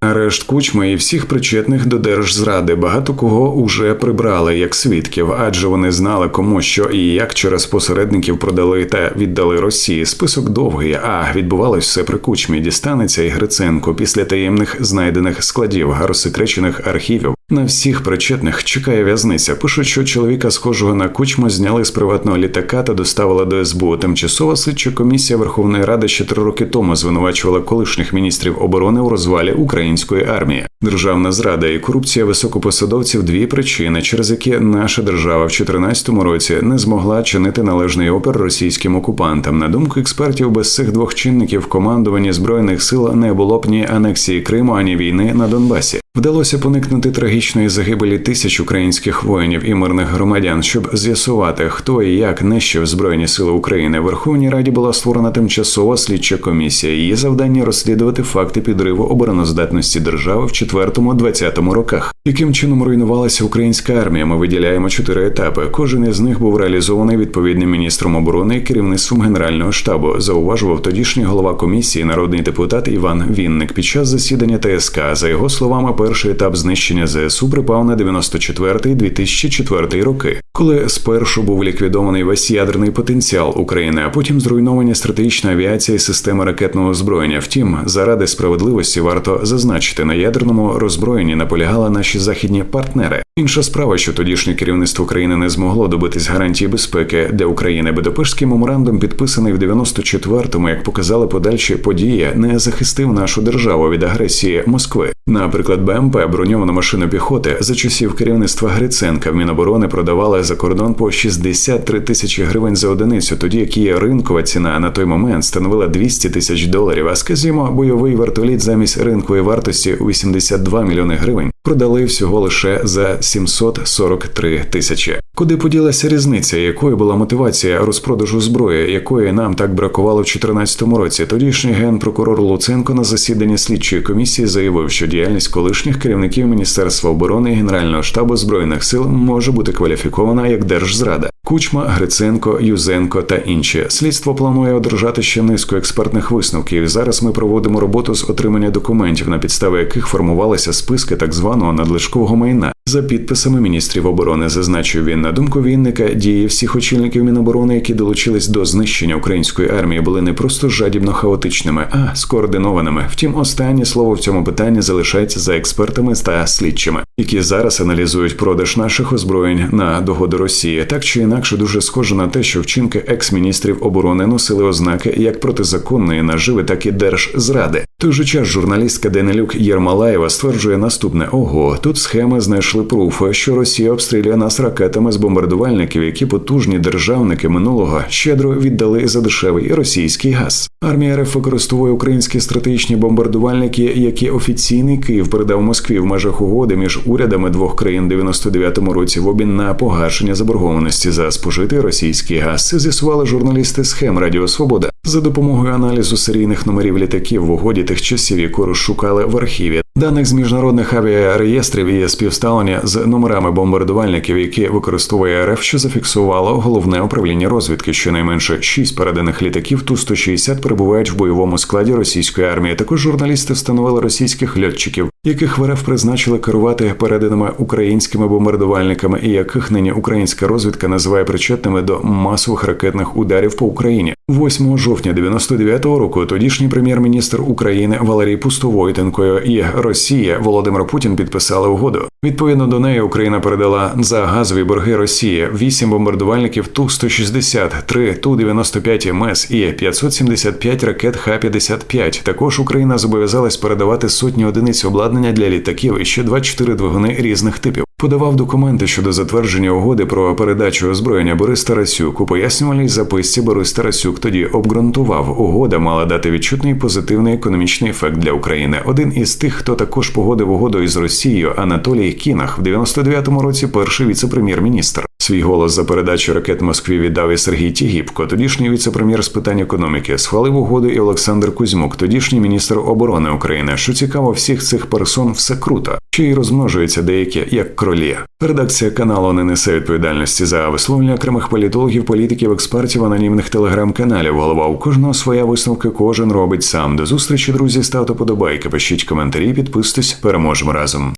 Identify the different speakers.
Speaker 1: Арешт кучми і всіх причетних до держзради. Багато кого уже прибрали як свідків, адже вони знали, кому що і як через посередників продали та віддали Росії. Список довгий, а відбувалось все при кучмі. Дістанеться і Гриценко після таємних знайдених складів, розсекречених архівів. На всіх причетних чекає в'язниця. Пишуть, що чоловіка, схожого на кучму, зняли з приватного літака та доставили до СБУ. Тимчасова слідча комісія Верховної Ради ще три роки тому звинувачувала колишніх міністрів оборони у розвалі української армії. Державна зрада і корупція високопосадовців дві причини, через які наша держава в 2014 році не змогла чинити належний опір російським окупантам. На думку експертів, без цих двох чинників командування збройних сил не було б ні анексії Криму, ані війни на Донбасі. Вдалося поникнути трагічної загибелі тисяч українських воїнів і мирних громадян, щоб з'ясувати, хто і як нищив збройні сили України. В Верховній Раді була створена тимчасова слідча комісія. Її завдання розслідувати факти підриву обороноздатності держави в 4-20 роках. Яким чином руйнувалася українська армія? Ми виділяємо чотири етапи. Кожен із них був реалізований відповідним міністром оборони і керівництвом генерального штабу. Зауважував тодішній голова комісії, народний депутат Іван Вінник під час засідання ТСК. За його словами, перший етап знищення ЗСУ припав на 94-2004 роки, коли спершу був ліквідований весь ядерний потенціал України, а потім зруйновані стратегічна авіація і система ракетного озброєння. Втім, заради справедливості варто зазначити на ядерному роззброєнні наполягали наші західні партнери. Інша справа, що тодішнє керівництво країни не змогло добитись гарантії безпеки для України. Будапештський меморандум, підписаний в 94-му, як показали подальші події, не захистив нашу державу від агресії Москви. Наприклад, БМП броньовану машину піхоти за часів керівництва Гриценка в Міноборони продавали за кордон по 63 тисячі гривень за одиницю, тоді як її ринкова ціна на той момент становила 200 тисяч доларів. А скажімо, бойовий вертоліт замість ринкової вартості у 82 мільйони гривень продали всього лише за 743 тисячі. Куди поділася різниця, якою була мотивація розпродажу зброї, якої нам так бракувало в 2014 році? Тодішній генпрокурор Луценко на засіданні слідчої комісії заявив, що діяльність колишніх керівників Міністерства оборони і Генерального штабу збройних сил може бути кваліфікована як держзрада. Кучма, Гриценко, Юзенко та інші. Слідство планує одержати ще низку експертних висновків. Зараз ми проводимо роботу з отримання документів, на підставі яких формувалися списки так званого надлишкового майна за підписами міністрів оборони. Зазначив він на думку Вінника, дії всіх очільників Міноборони, які долучились до знищення української армії, були не просто жадібно хаотичними, а скоординованими. Втім, останнє слово в цьому питанні залишається за експертами та слідчими, які зараз аналізують продаж наших озброєнь на догоду Росії, так чи інакше дуже схоже на те, що вчинки екс-міністрів оборони носили ознаки як протизаконної наживи, так і держзради. Той же час журналістка Денелюк Єрмалаєва стверджує наступне: ого, тут схеми знайшли пруфи, що Росія обстрілює нас ракетами з бомбардувальників, які потужні державники минулого щедро віддали за дешевий російський газ. Армія РФ використовує українські стратегічні бомбардувальники, які офіційний Київ передав Москві в межах угоди між урядами двох країн 99-му році в обмін на погашення заборгованості за спожитий російський газ. Це з'ясували журналісти схем Радіо Свобода за допомогою аналізу серійних номерів літаків в угоді тих часів, яку розшукали в архіві. Даних з міжнародних авіареєстрів є співставлення з номерами бомбардувальників, які використовує РФ, що зафіксувало головне управління розвідки. Щонайменше шість переданих літаків ту 160 перебувають в бойовому складі російської армії. Також журналісти встановили російських льотчиків, яких в РФ призначили керувати переданими українськими бомбардувальниками, і яких нині українська розвідка називає причетними до масових ракетних ударів по Україні. 8 жовтня 99-го року тодішній прем'єр-міністр України Валерій Пустовойтенко і Росія Володимир Путін підписали угоду. Відповідно до неї Україна передала за газові борги Росії 8 бомбардувальників ту 160 3 ту 95 МС і 575 ракет Х-55. Також Україна зобов'язалась передавати сотні одиниць обладнання для літаків і ще 24 двигуни різних типів. Подавав документи щодо затвердження угоди про передачу озброєння Борис Тарасюк. У пояснювальній записці Борис Тарасюк тоді обґрунтував, угода мала дати відчутний позитивний економічний ефект для України. Один із тих, хто також погодив угоду із Росією, Анатолій Кінах в 99-му році перший віце-прем'єр-міністр. Свій голос за передачу ракет Москві віддав і Сергій Тігіпко, тодішній віце-прем'єр з питань економіки. Схвалив угоду і Олександр Кузьмук, тодішній міністр оборони України. Що цікаво, всіх цих персон все круто, ще й розмножуються деякі як кролі. Редакція каналу не несе відповідальності за висловлення окремих політологів, політиків, експертів, анонімних телеграм-каналів. Голова у кожного своя висновка, кожен робить сам. До зустрічі, друзі. Ставте подобайки, пишіть коментарі, підписуйтесь. Переможемо разом.